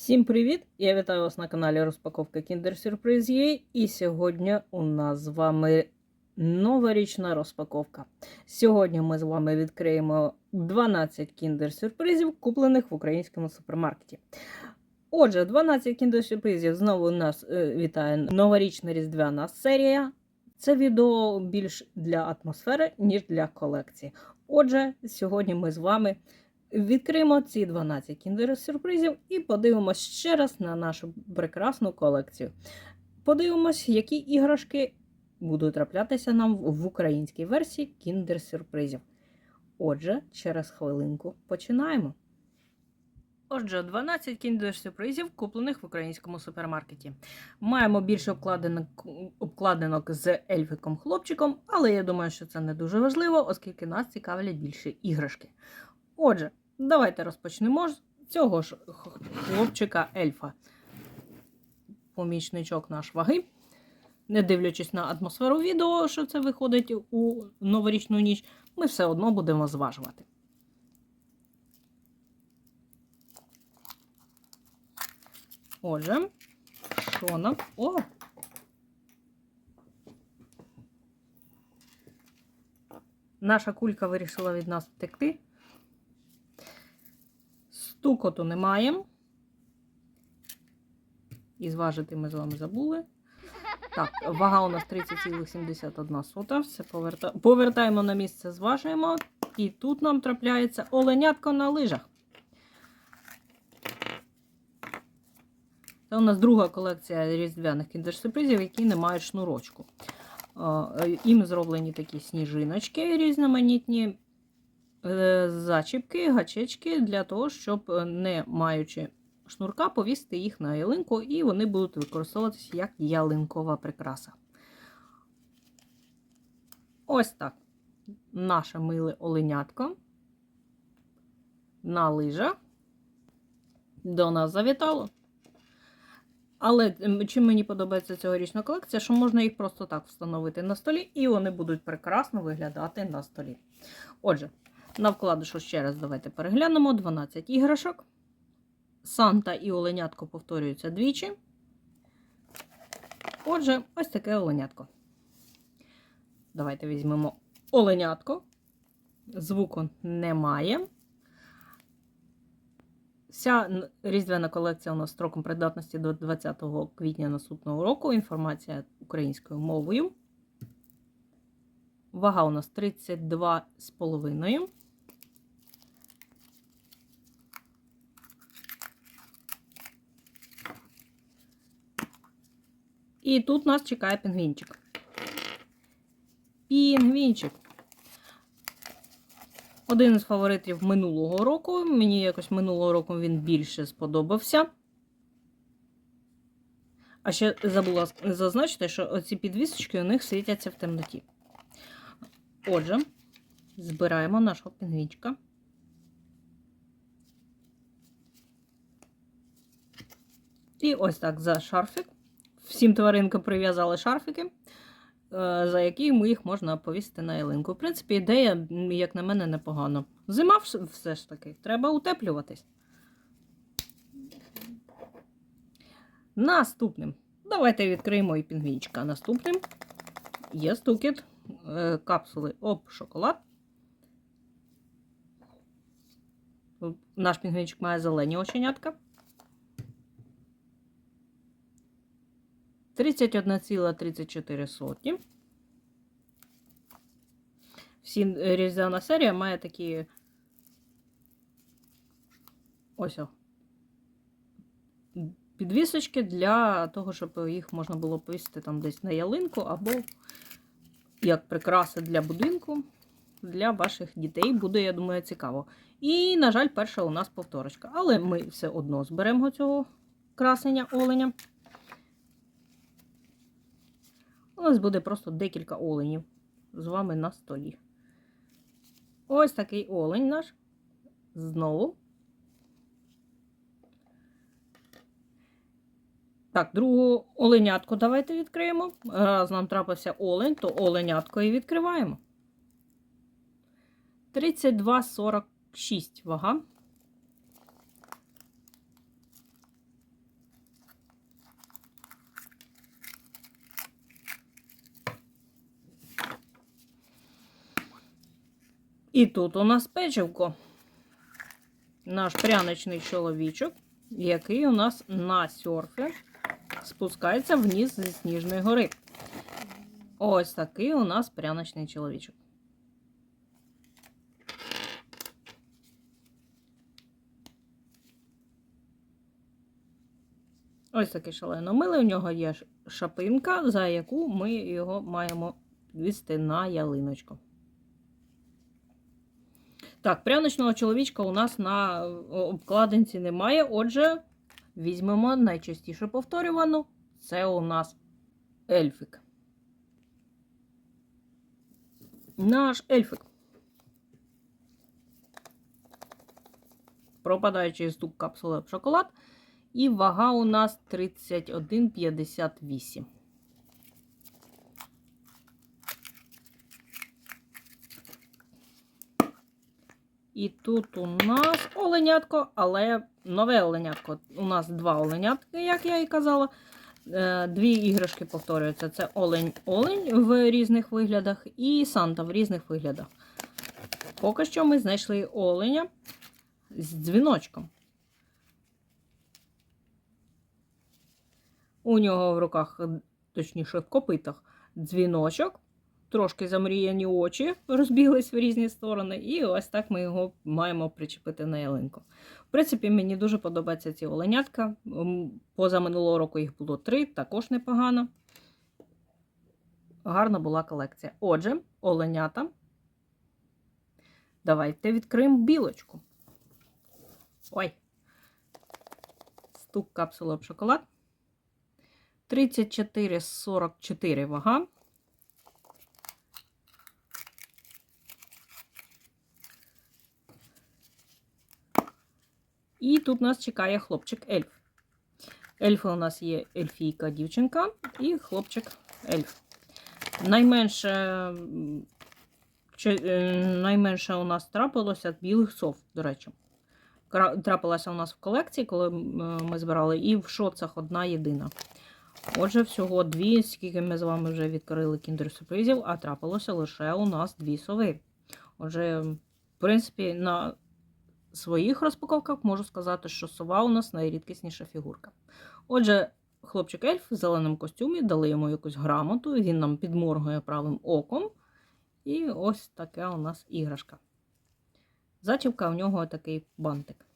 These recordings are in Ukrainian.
Всім привіт! Я вітаю вас на каналі Розпаковка Kinder Surprise є. І сьогодні у нас з вами новорічна розпаковка. Сьогодні ми з вами відкриємо 12 кіндер сюрпризів, куплених в українському супермаркеті. Отже, 12 кіндер сюрпризів знову нас е, вітає новорічна різдвяна серія. Це відео більш для атмосфери, ніж для колекції. Отже, сьогодні ми з вами Відкриємо ці 12 кіндер-сюрпризів і подивимось ще раз на нашу прекрасну колекцію. Подивимось, які іграшки будуть траплятися нам в українській версії кіндер-сюрпризів. Отже, через хвилинку починаємо. Отже, 12 кіндер-сюрпризів, куплених в українському супермаркеті. Маємо більше обкладинок, обкладинок з ельфиком-хлопчиком, але я думаю, що це не дуже важливо, оскільки нас цікавлять більше іграшки. Отже, давайте розпочнемо з цього ж хлопчика ельфа. Помічничок наш ваги. Не дивлячись на атмосферу відео, що це виходить у новорічну ніч, ми все одно будемо зважувати. Отже, що нам? О! Наша кулька вирішила від нас втекти. Стукоту немає. І зважити ми з вами забули. Так, вага у нас 30,71. Все поверта... повертаємо на місце, зважуємо. І тут нам трапляється оленятко на лижах. Це у нас друга колекція різдвяних кіндер-сюрпризів, які не мають шнурочку. Їм зроблені такі сніжиночки різноманітні, зачіпки, гачечки для того, щоб, е, не маючи шнурка, повісити їх на ялинку, і вони будуть використовуватися як ялинкова прикраса. Ось так. Наше миле оленятко на лижах до нас завітало. Але чим мені подобається цьогорічна колекція, що можна їх просто так встановити на столі, і вони будуть прекрасно виглядати на столі. Отже, на вкладишу ще раз давайте переглянемо: 12 іграшок. Санта і оленятко повторюються двічі. Отже, ось таке оленятко. Давайте візьмемо оленятко. Звуку немає. Вся різдвяна колекція у нас строком придатності до 20 квітня наступного року. Інформація українською мовою. Вага у нас 32,5. І тут нас чекає пінгвінчик. Пінгвінчик. Один із фаворитів минулого року. Мені якось минулого року він більше сподобався. А ще забула зазначити, що оці підвісочки у них світяться в темноті. Отже, збираємо нашого пінгвінчика. І ось так за шарфик. Всім тваринкам прив'язали шарфики, е, за які ми їх можна повісити на ялинку. В принципі, ідея, як на мене, непогана. Зима все ж таки, треба утеплюватись. Наступним. Давайте відкриємо і пінгвінчика. Наступним є стукіт е, капсули об шоколад. Наш пінгвінчик має зелені оченятка. 31,34. Всі е, різдвяна серія має такі ось. Підвісочки для того, щоб їх можна було повісити там десь на ялинку, або як прикраси для будинку. Для ваших дітей буде, я думаю, цікаво. І, на жаль, перша у нас повторочка. Але ми все одно зберемо цього красення оленя. У нас буде просто декілька оленів з вами на столі. Ось такий олень наш. Знову. Так, другу оленятку давайте відкриємо. Раз нам трапився олень, то оленятко і відкриваємо. 32,46 вага. І тут у нас печивко. Наш пряничний чоловічок, який у нас на сьорфі спускається вниз зі Сніжної гори. Ось такий у нас пряничний чоловічок. Ось такий шалено милий. У нього є шапинка, за яку ми його маємо відвести на ялиночку. Так, пряничного чоловічка у нас на е, обкладинці немає. Отже, візьмемо найчастіше повторювану. Це у нас ельфик. Наш ельфик. Пропадаючий стук капсули в шоколад. І вага у нас 31,58. І тут у нас оленятко, але нове оленятко. У нас два оленятки, як я і казала. Е, Дві іграшки повторюються: це олень-олень в різних виглядах і Санта в різних виглядах. Поки що ми знайшли оленя з дзвіночком. У нього в руках, точніше, в копитах дзвіночок, трошки замріяні очі розбіглись в різні сторони, і ось так ми його маємо причепити на ялинку. В принципі, мені дуже подобаються ці оленятка. Поза минулого року їх було три, також непогано. Гарна була колекція. Отже, оленята. Давайте відкриємо білочку. Ой. Стук капсули об шоколад. 34,44 вага. І тут нас чекає хлопчик ельф. Ельфи у нас є ельфійка дівчинка і хлопчик ельф. Найменше, е, найменше у нас трапилося білих сов, до речі. Трапилася у нас в колекції, коли е, ми збирали, і в шоцах одна єдина. Отже, всього дві, скільки ми з вами вже відкрили кіндер-сюрпризів, а трапилося лише у нас дві сови. Отже, в принципі, на своїх розпаковках можу сказати, що сова у нас найрідкісніша фігурка. Отже, хлопчик ельф в зеленому костюмі, дали йому якусь грамоту, він нам підморгує правим оком. І ось така у нас іграшка. Зачіпка у нього такий бантик.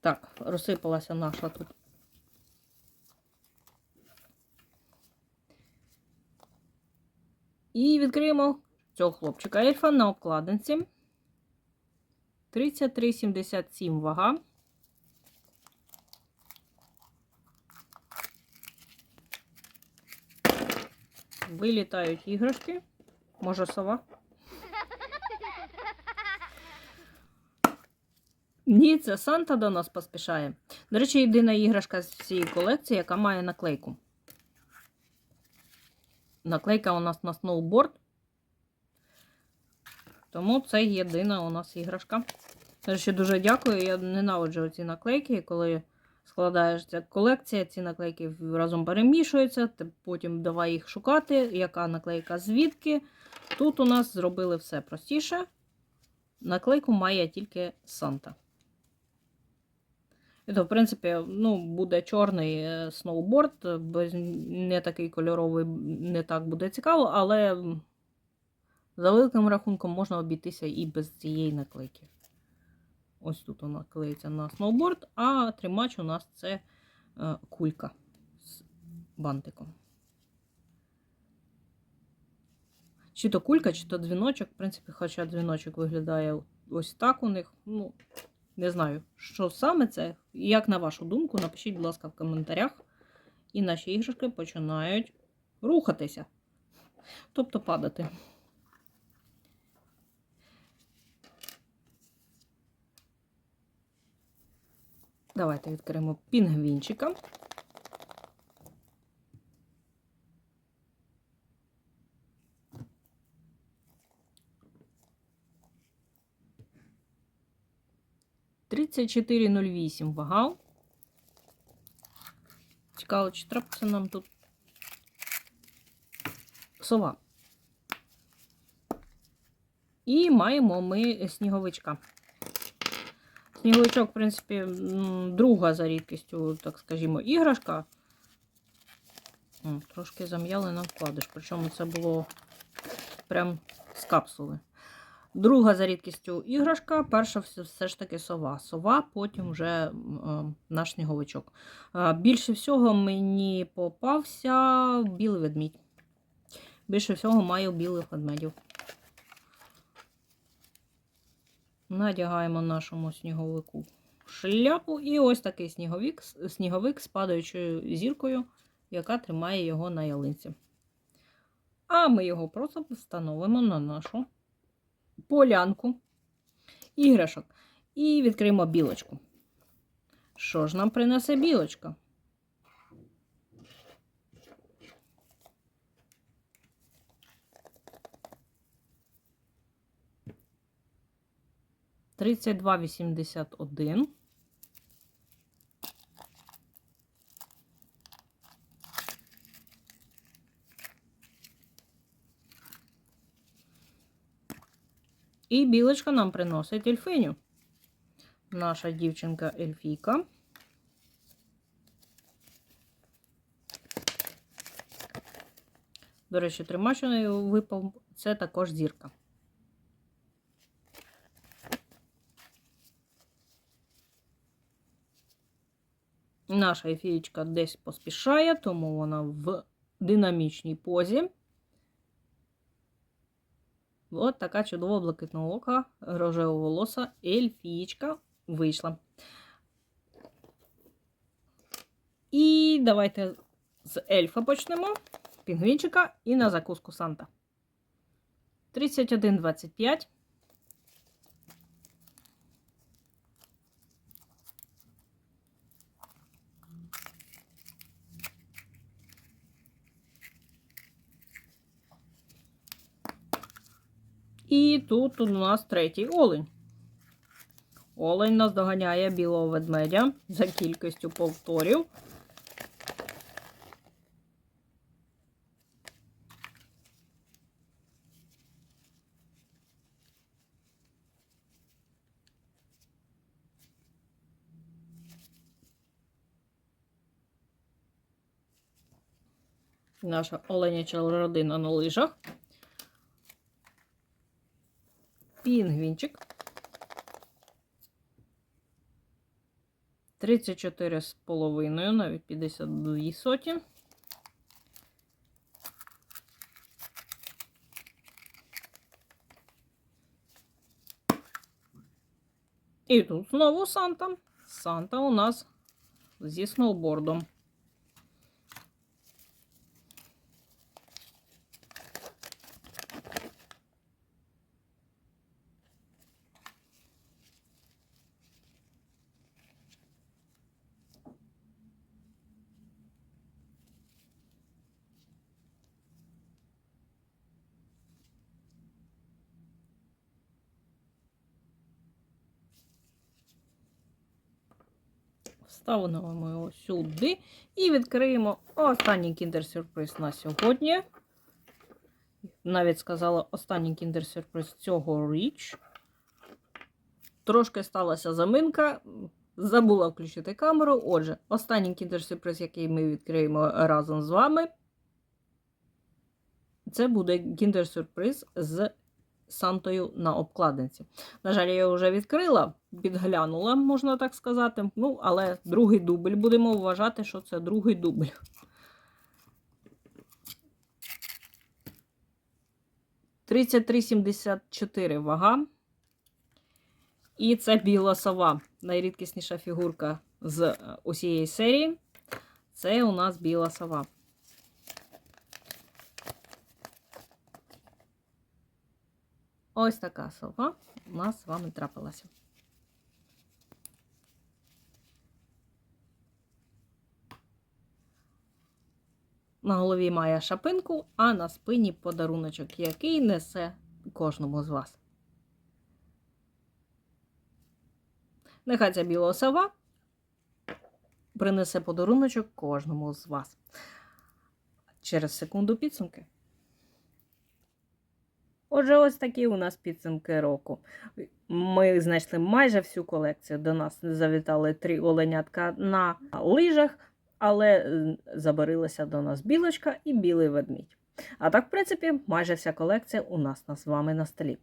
Так, розсипалася наша тут. І відкриємо цього хлопчика ельфа на обкладинці. 33,77 вага. Вилітають іграшки. Може, сова? Ні, це Санта до нас поспішає. До речі, єдина іграшка з цієї колекції, яка має наклейку. Наклейка у нас на сноуборд. Тому це єдина у нас іграшка. До речі, дуже дякую. Я ненавиджу ці наклейки, коли складаєшся колекція, ці наклейки разом перемішуються, потім давай їх шукати, яка наклейка звідки. Тут у нас зробили все простіше. Наклейку має тільки Санта. І то, в принципі, ну, буде чорний е, сноуборд, не такий кольоровий, не так буде цікаво, але за великим рахунком можна обійтися і без цієї наклейки. Ось тут вона клеїться на сноуборд, а тримач у нас це е, кулька з бантиком. Чи то кулька, чи то дзвіночок. В принципі, хоча дзвіночок виглядає ось так у них. Ну, не знаю, що саме це. Як на вашу думку, напишіть, будь ласка, в коментарях. І наші іграшки починають рухатися. Тобто падати. Давайте відкриємо пінгвінчика. Тридцять чотири нуль вісім вага. Цікаво, чи трапиться нам тут сова. І маємо ми сніговичка. Сніговичок, в принципі, друга за рідкістю, так скажімо, іграшка. Трошки зам'яли на вкладиш, причому це було прям з капсули. Друга за рідкістю іграшка, перша все ж таки сова. Сова, потім вже е, наш сніговичок. Е, Більше всього мені попався білий ведмідь. Більше всього маю білих ведмедів. Надягаємо нашому сніговику шляпу. І ось такий сніговик, сніговик з падаючою зіркою, яка тримає його на ялинці. А ми його просто встановимо на нашу полянку іграшок. І відкриємо білочку. Що ж нам принесе білочка? Тридцять два вісімдесят один. І білочка нам приносить ельфиню. Наша дівчинка Ельфійка. До речі, тримач у неї випав. Це також зірка. Наша ефієчка десь поспішає, тому вона в динамічній позі. От така чудова блакитного ока, рожево волоса, ельфієчка вийшла. І давайте з ельфа почнемо. Пінгвінчика і на закуску Санта. 31,25. І тут у нас третій олень. Олень нас доганяє білого ведмедя за кількістю повторів. Наша оленяча родина на лижах. Пінгвінчик. 34 з половиною, навіть 52 соті. І тут знову Санта. Санта у нас зі сноубордом. Вставимо ми його сюди і відкриємо останній кіндер-сюрприз на сьогодні. Навіть сказала останній кіндер-сюрприз цього річ. Трошки сталася заминка. Забула включити камеру. Отже, останній кіндер-сюрприз, який ми відкриємо разом з вами. Це буде кіндер-сюрприз з Сантою на обкладинці. На жаль, я його вже відкрила, підглянула, можна так сказати. Ну, але другий дубль. Будемо вважати, що це другий дубль. Тридцять три сімдесят чотири вага. І це біла сова. Найрідкісніша фігурка з е, усієї серії. Це у нас біла сова. Ось така сова у нас з вами трапилася. На голові має шапинку, а на спині подаруночок, який несе кожному з вас. Нехай ця біла сова принесе подаруночок кожному з вас. Через секунду підсумки. Отже, ось такі у нас підсумки року. Ми знайшли майже всю колекцію. До нас завітали три оленятка на лижах, але е, забарилися до нас білочка і білий ведмідь. А так, в принципі, майже вся колекція у нас на- з вами на столі.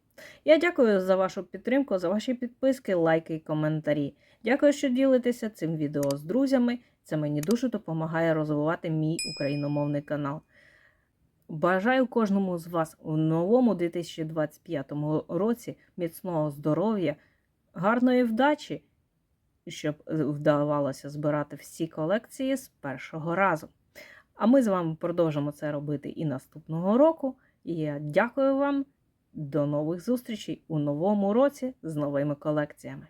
Я дякую за вашу підтримку, за ваші підписки, лайки і коментарі. Дякую, що ділитеся цим відео з друзями. Це мені дуже допомагає розвивати мій україномовний канал. Бажаю кожному з вас у новому 2025 році міцного здоров'я, гарної вдачі, щоб вдавалося збирати всі колекції з першого разу. А ми з вами продовжимо це робити і наступного року. І я дякую вам. До нових зустрічей у новому році з новими колекціями.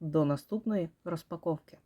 До наступної розпаковки.